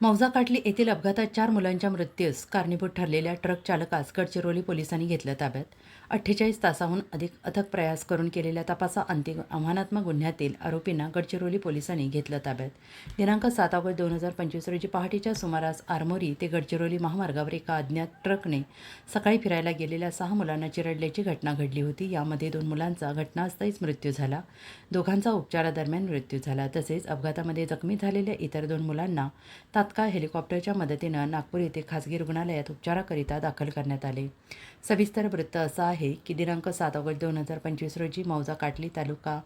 मौजा काटली येथील अपघातात चार मुलांच्या मृत्यूस कारणीभूत ठरलेल्या ट्रक चालकास गडचिरोली पोलिसांनी घेतलं ताब्यात. अठ्ठेचाळीस तासाहून अधिक अथक प्रयास करून केलेल्या तपासा अंतिम आव्हानात्मक गुन्ह्यातील आरोपींना गडचिरोली पोलिसांनी घेतलं ताब्यात. दिनांक सात ऑगस्ट दोन हजार पंचवीस रोजी पहाटेच्या सुमारास आरमोरी ते गडचिरोली महामार्गावर एका अज्ञात ट्रकने सकाळी फिरायला गेलेल्या सहा मुलांना चिरडल्याची घटना घडली होती. यामध्ये दोन मुलांचा घटनास्थळीच मृत्यू झाला. दोघांचा उपचारादरम्यान मृत्यू झाला. तसेच अपघातामध्ये जखमी झालेल्या इतर दोन मुलांना तात्काळ हेलिकॉप्टरच्या मदतीनं नागपूर येथे खासगी रुग्णालयात उपचाराकरिता दाखल करण्यात आले. सविस्तर वृत्त असं आहे की दिनांक सात ऑगस्ट दोन हजार पंचवीस रोजी मौजा काटली तालुका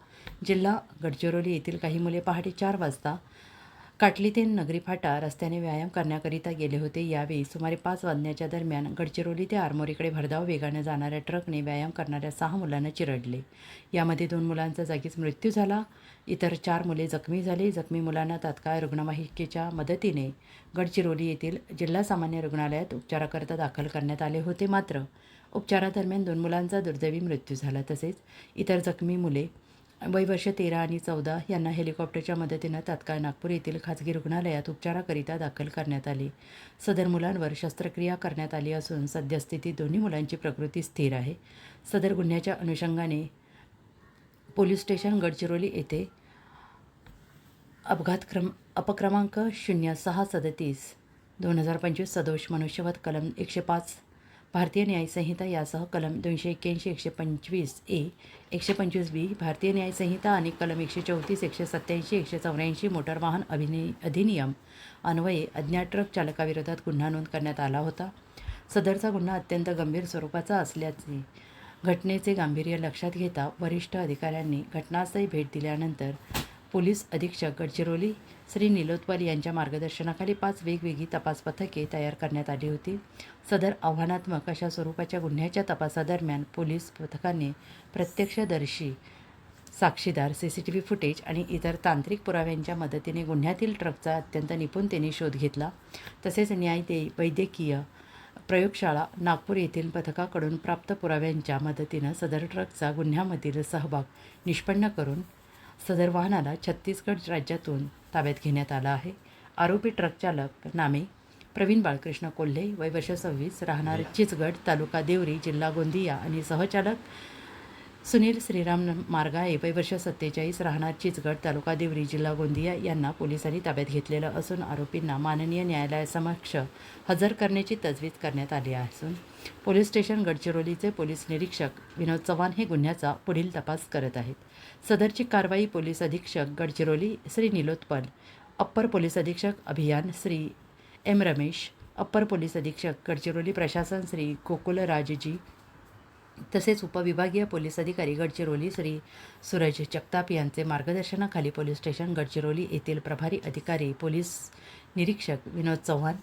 जिल्हा गडचिरोली येथील काही मुले पहाटे चार वाजता काटली ते नगरी फाटा रस्त्याने व्यायाम करण्याकरिता गेले होते. यावेळी सुमारे पाच वाजण्याच्या दरम्यान गडचिरोली ते आरमोरीकडे भरधाव वेगाने जाणाऱ्या ट्रकने व्यायाम करणाऱ्या सहा मुलांना चिरडले. यामध्ये दोन मुलांचा जागीच मृत्यू झाला. इतर चार मुले जखमी झाली. जखमी मुलांना तात्काळ रुग्णवाहिकेच्या मदतीने गडचिरोली येथील जिल्हा सामान्य रुग्णालयात उपचाराकरिता दाखल करण्यात आले होते. मात्र उपचारादरम्यान दोन मुलांचा दुर्दैवी मृत्यू झाला. तसेच इतर जखमी मुले वय वर्ष तेरा आणि चौदा यांना हेलिकॉप्टरच्या मदतीनं तात्काळ नागपूर येथील खाजगी रुग्णालयात उपचाराकरिता दाखल करण्यात आले. सदर मुलांवर शस्त्रक्रिया करण्यात आली असून सद्यस्थितीत दोन्ही मुलांची प्रकृती स्थिर आहे. सदर गुन्ह्याच्या अनुषंगाने पोलीस स्टेशन गडचिरोली येथे अपघात क्रम अपक्रमांक शून्य सहा सदतीस दोन हजार पंचवीस सदोष मनुष्यवध कलम एकशे पाच भारतीय न्यायसंहिता यासह कलम दोनशे एक्क्याऐंशी एकशे पंचवीस ए एकशे पंचवीस बी भारतीय न्यायसंहिता आणि कलम एकशे चौतीस एकशे सत्त्याऐंशी एकशे चौऱ्याऐंशी मोटार वाहन अभिने अधिनियम अन्वये अज्ञात ट्रक चालकाविरोधात गुन्हा नोंद करण्यात आला होता. सदरचा गुन्हा अत्यंत गंभीर स्वरूपाचा असल्याचे घटनेचे गांभीर्य लक्षात घेता वरिष्ठ अधिकाऱ्यांनी घटनास्थळी भेट दिल्यानंतर पोलीस अधीक्षक गडचिरोली श्री निलोत्पाल यांच्या मार्गदर्शनाखाली पाच वेगवेगळी तपास पथके तयार करण्यात आली होती. सदर आव्हानात्मक अशा स्वरूपाच्या गुन्ह्याच्या तपासादरम्यान पोलीस पथकाने प्रत्यक्षदर्शी साक्षीदार C C T V footage आणि इतर तांत्रिक पुराव्यांच्या मदतीने गुन्ह्यातील ट्रकचा अत्यंत निपुणतेने शोध घेतला. तसेच न्यायदे वैद्यकीय प्रयोगशाळा नागपूर येथील पथकाकडून प्राप्त पुराव्यांच्या मदतीनं सदर ट्रकचा गुन्ह्यामधील सहभाग निष्पन्न करून सदर वाहनाला छत्तीसगड राज्यातून ताब्यात घेण्यात आला आहे. आरोपी ट्रक चालक नामे प्रवीण बाळकृष्ण कोल्हे वय वर्ष सव्वीस राहणार चिचगड तालुका देवरी जिल्हा गोंदिया आणि सहचालक सुनील श्रीराम मार्गाळे वय वर्ष सत्तेचाळीस राहणार चिचगड तालुका देवरी जिल्हा गोंदिया यांना पोलिसांनी ताब्यात घेतलेलं असून आरोपींना माननीय न्यायालयासमक्ष हजर करण्याची तजवीज करण्यात आली असून पोलीस स्टेशन गडचिरोलीचे पोलीस निरीक्षक विनोद चव्हाण हे गुन्ह्याचा पुढील तपास करत आहेत. सदरची कारवाई पोलीस अधीक्षक गडचिरोली श्री निलोत्पल अप्पर पोलीस अधीक्षक अभियान Shri M Ramesh upper police अधीक्षक गडचिरोली प्रशासन श्री गोकुलराजजी तसेच उपविभागीय पोलीस अधिकारी गडचिरोली श्री सूरज जगताप यांचे मार्गदर्शनाखाली पोलीस स्टेशन गडचिरोली येथील प्रभारी अधिकारी पोलीस निरीक्षक विनोद चव्हाण